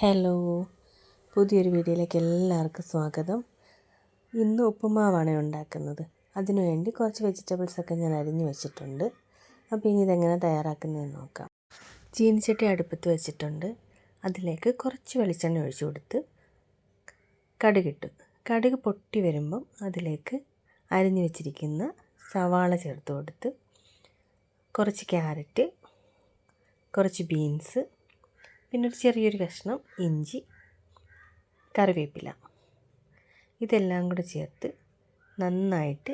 Hello. പുതിയൊരു വീഡിയോയിലേക്ക് എല്ലാവർക്കും സ്വാഗതം. ഇന്ന് ഉപ്പുമാവാണ് ഉണ്ടാക്കുന്നത്. അതിനുവേണ്ടി കുറച്ച് വെജിറ്റബിൾസൊക്കെ ഞാൻ അരിഞ്ഞു വെച്ചിട്ടുണ്ട്. അപ്പോൾ ഇനി ഇതെങ്ങനെ തയ്യാറാക്കുന്നതെന്ന് നോക്കാം. ചീനിച്ചട്ടി അടുപ്പത്ത് വെച്ചിട്ടുണ്ട്. അതിലേക്ക് കുറച്ച് വെളിച്ചെണ്ണ ഒഴിച്ചു കൊടുത്ത് കടുകിട്ടു കടുക് പൊട്ടി വരുമ്പം അതിലേക്ക് അരിഞ്ഞു വെച്ചിരിക്കുന്ന സവാള ചേർത്ത് കൊടുത്ത് കുറച്ച് ക്യാരറ്റ് കുറച്ച് ബീൻസ് പിന്നെ ഒരു ചെറിയൊരു കഷ്ണം ഇഞ്ചി കറിവേപ്പില. ഇതെല്ലാം കൂടെ ചേർത്ത് നന്നായിട്ട്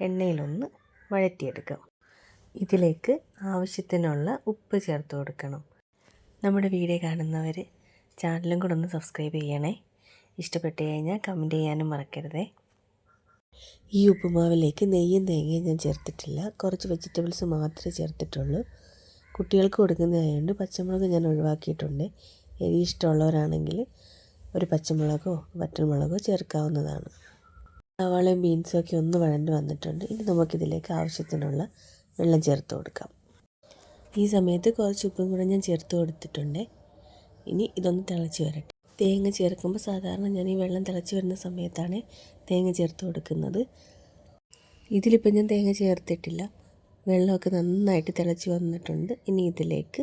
എണ്ണയിലൊന്ന് വഴറ്റിയെടുക്കാം. ഇതിലേക്ക് ആവശ്യത്തിനുള്ള ഉപ്പ് ചേർത്ത് കൊടുക്കണം. നമ്മുടെ വീഡിയോ കാണുന്നവർ ചാനലും കൂടെ ഒന്ന് സബ്സ്ക്രൈബ് ചെയ്യണേ. ഇഷ്ടപ്പെട്ട് കഴിഞ്ഞാൽ കമന്റ് ചെയ്യാനും മറക്കരുതേ. ഈ ഉപ്പുമാവിലേക്ക് നെയ്യും തേങ്ങയും ഞാൻ ചേർത്തിട്ടില്ല. കുറച്ച് വെജിറ്റബിൾസ് മാത്രമേ ചേർത്തിട്ടുള്ളൂ. കുട്ടികൾക്ക് കൊടുക്കുന്നതായതുകൊണ്ട് പച്ചമുളക് ഞാൻ ഒഴിവാക്കിയിട്ടുണ്ട്. എരി ഇഷ്ടമുള്ളവരാണെങ്കിൽ ഒരു പച്ചമുളകോ വറ്റൽമുളകോ ചേർക്കാവുന്നതാണ്. സവാളയും ബീൻസും ഒക്കെ ഒന്ന് വഴണ്ട് വന്നിട്ടുണ്ട്. ഇനി നമുക്കിതിലേക്ക് ആവശ്യത്തിനുള്ള വെള്ളം ചേർത്ത് കൊടുക്കാം. ഈ സമയത്ത് കുറച്ച് ഉപ്പും കൂടെ ഞാൻ ചേർത്ത് കൊടുത്തിട്ടുണ്ട്. ഇനി ഇതൊന്ന് തിളച്ച് വരട്ടെ. തേങ്ങ ചേർക്കുമ്പോൾ സാധാരണ ഞാൻ ഈ വെള്ളം തിളച്ച് വരുന്ന സമയത്താണ് തേങ്ങ ചേർത്ത് കൊടുക്കുന്നത്. ഇതിലിപ്പോൾ ഞാൻ തേങ്ങ ചേർത്തിട്ടില്ല. വെള്ളമൊക്കെ നന്നായിട്ട് തിളച്ച് വന്നിട്ടുണ്ട്. ഇനി ഇതിലേക്ക്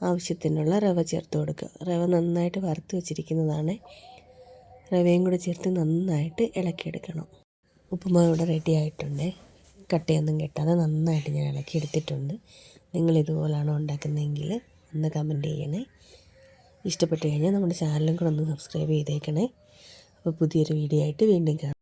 ആവശ്യത്തിനുള്ള റവ ചേർത്ത് കൊടുക്കുക. റവ നന്നായിട്ട് വറുത്ത് വെച്ചിരിക്കുന്നതാണ്. റവയും കൂടെ ചേർത്ത് നന്നായിട്ട് ഇളക്കിയെടുക്കണം. ഉപ്പുമാവ് ഇവിടെ റെഡി ആയിട്ടുണ്ട്. കട്ടയൊന്നും കെട്ടാതെ നന്നായിട്ട് ഞാൻ ഇളക്കിയെടുത്തിട്ടുണ്ട്. നിങ്ങൾ ഇതുപോലാണോ ഉണ്ടാക്കുന്നതെങ്കിൽ ഒന്ന് കമന്റ് ചെയ്യണേ. ഇഷ്ടപ്പെട്ട് കഴിഞ്ഞാൽ നമ്മുടെ ചാനലും കൂടെ ഒന്ന് സബ്സ്ക്രൈബ് ചെയ്തേക്കണേ. അപ്പോൾ പുതിയൊരു വീഡിയോ ആയിട്ട് വീണ്ടും കാണാം.